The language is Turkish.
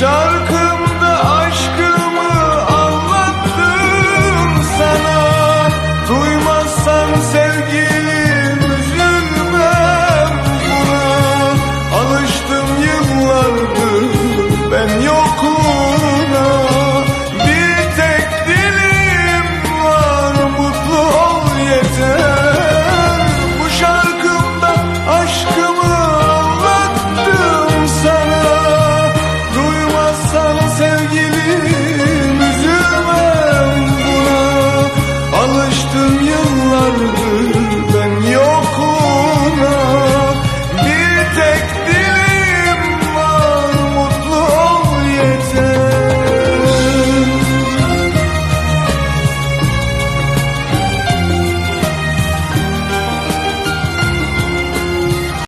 şarkı alıştım yıllar